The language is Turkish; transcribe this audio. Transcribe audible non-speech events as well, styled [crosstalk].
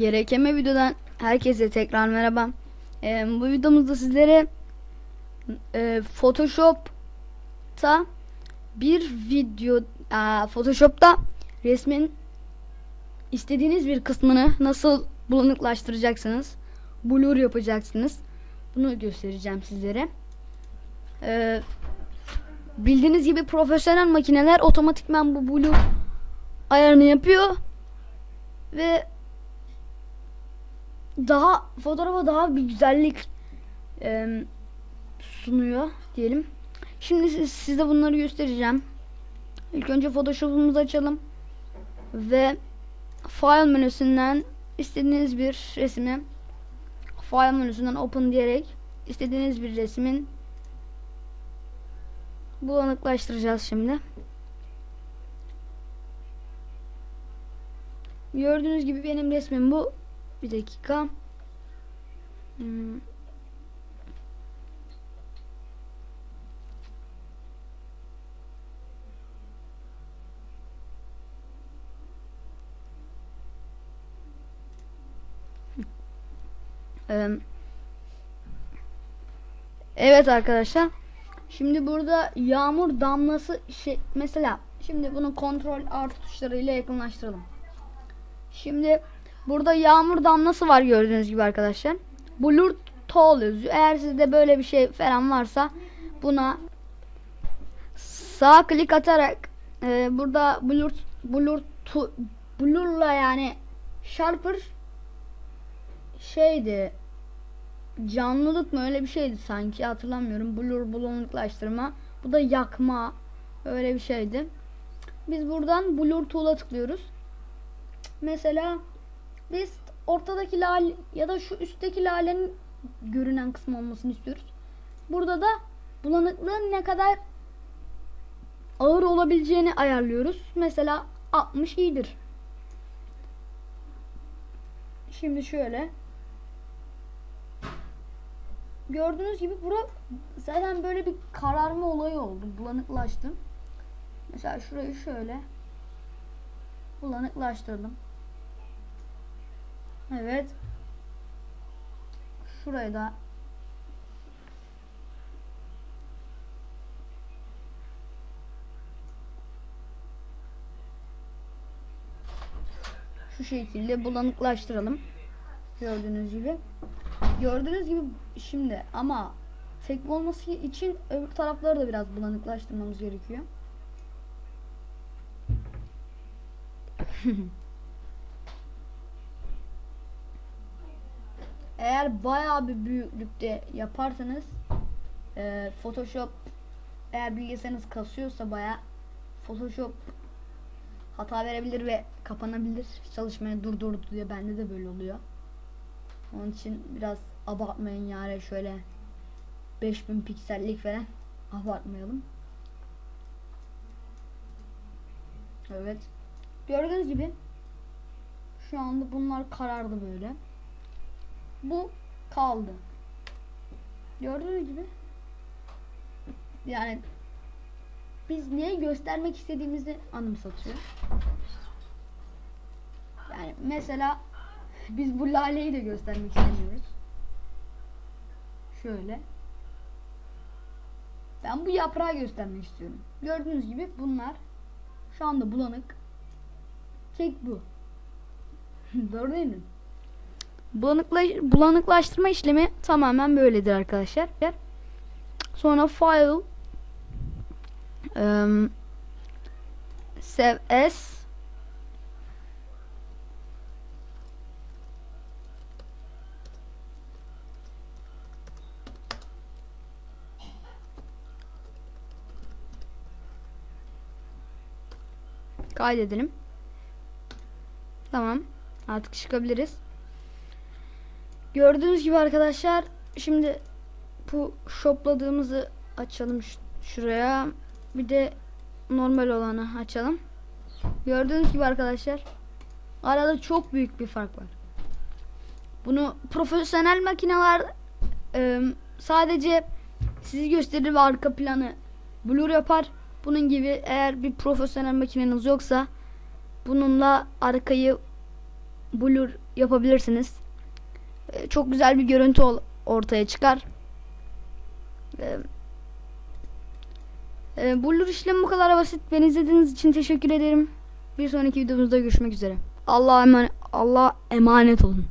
Gerekeme videodan herkese tekrar merhaba. Ee, bu videomuzda sizlere e, Photoshop'ta bir video aa, Photoshop'ta resmin istediğiniz bir kısmını nasıl bulanıklaştıracaksınız, blur yapacaksınız. Bunu göstereceğim sizlere. Ee, bildiğiniz gibi profesyonel makineler otomatikman bu blur ayarını yapıyor ve daha fotoğrafa daha bir güzellik e, sunuyor diyelim. Şimdi siz, size bunları göstereceğim. İlk önce Photoshop'umuzu açalım ve File menüsünden istediğiniz bir resmi File menüsünden Open diyerek istediğiniz bir resmin bulanıklaştıracağız şimdi. Gördüğünüz gibi benim resmim bu. Bir dakika. Hmm. Evet arkadaşlar. Şimdi burada yağmur damlası şey mesela şimdi bunu kontrol artı tuşlarıyla yakınlaştıralım. Şimdi burada yağmur damlası var gördüğünüz gibi arkadaşlar. Blur Tool yazıyor. Eğer sizde böyle bir şey falan varsa buna sağ klik atarak e, burada blur blur tu, blurla yani sharper şeydi canlılık mı öyle bir şeydi sanki hatırlamıyorum. Blur bulanıklaştırma. Bu da yakma öyle bir şeydi. Biz buradan blur tool'a tıklıyoruz. Mesela biz ortadaki lale ya da şu üstteki lalenin görünen kısmı olmasını istiyoruz. Burada da bulanıklığın ne kadar ağır olabileceğini ayarlıyoruz. Mesela 60 iyidir. Şimdi şöyle gördüğünüz gibi bura zaten böyle bir kararma olayı oldu. Bulanıklaştı. Mesela şurayı şöyle bulanıklaştırdım. Evet. Şurayı da şu şekilde bulanıklaştıralım. Gördüğünüz gibi. Gördüğünüz gibi şimdi ama tek olması için öbür tarafları da biraz bulanıklaştırmamız gerekiyor. [laughs] Eğer bayağı bir büyüklükte yaparsanız e, Photoshop eğer bilgisayarınız kasıyorsa bayağı Photoshop hata verebilir ve kapanabilir. Çalışmayı durdurdu diye bende de böyle oluyor. Onun için biraz abartmayın yani şöyle 5000 piksellik falan abartmayalım. Evet. Gördüğünüz gibi şu anda bunlar karardı böyle. Bu kaldı. Gördüğünüz gibi yani biz neyi göstermek istediğimizi anımsatıyor. Yani mesela biz bu laleyi de göstermek istemiyoruz. Şöyle. Ben bu yaprağı göstermek istiyorum. Gördüğünüz gibi bunlar şu anda bulanık. Tek bu. [laughs] Doğru değil mi? Bulanıkla bulanıklaştırma işlemi tamamen böyledir arkadaşlar. Sonra file um, save as kaydedelim. Tamam. Artık çıkabiliriz. Gördüğünüz gibi arkadaşlar şimdi bu shopladığımızı açalım şuraya. Bir de normal olanı açalım. Gördüğünüz gibi arkadaşlar arada çok büyük bir fark var. Bunu profesyonel makineler e, sadece sizi gösterir ve arka planı blur yapar. Bunun gibi eğer bir profesyonel makineniz yoksa bununla arkayı blur yapabilirsiniz. Ee, çok güzel bir görüntü ortaya çıkar. Ee, e, blur işlemi bu kadar basit. Beni izlediğiniz için teşekkür ederim. Bir sonraki videomuzda görüşmek üzere. Allah'a emanet, Allah'a emanet olun.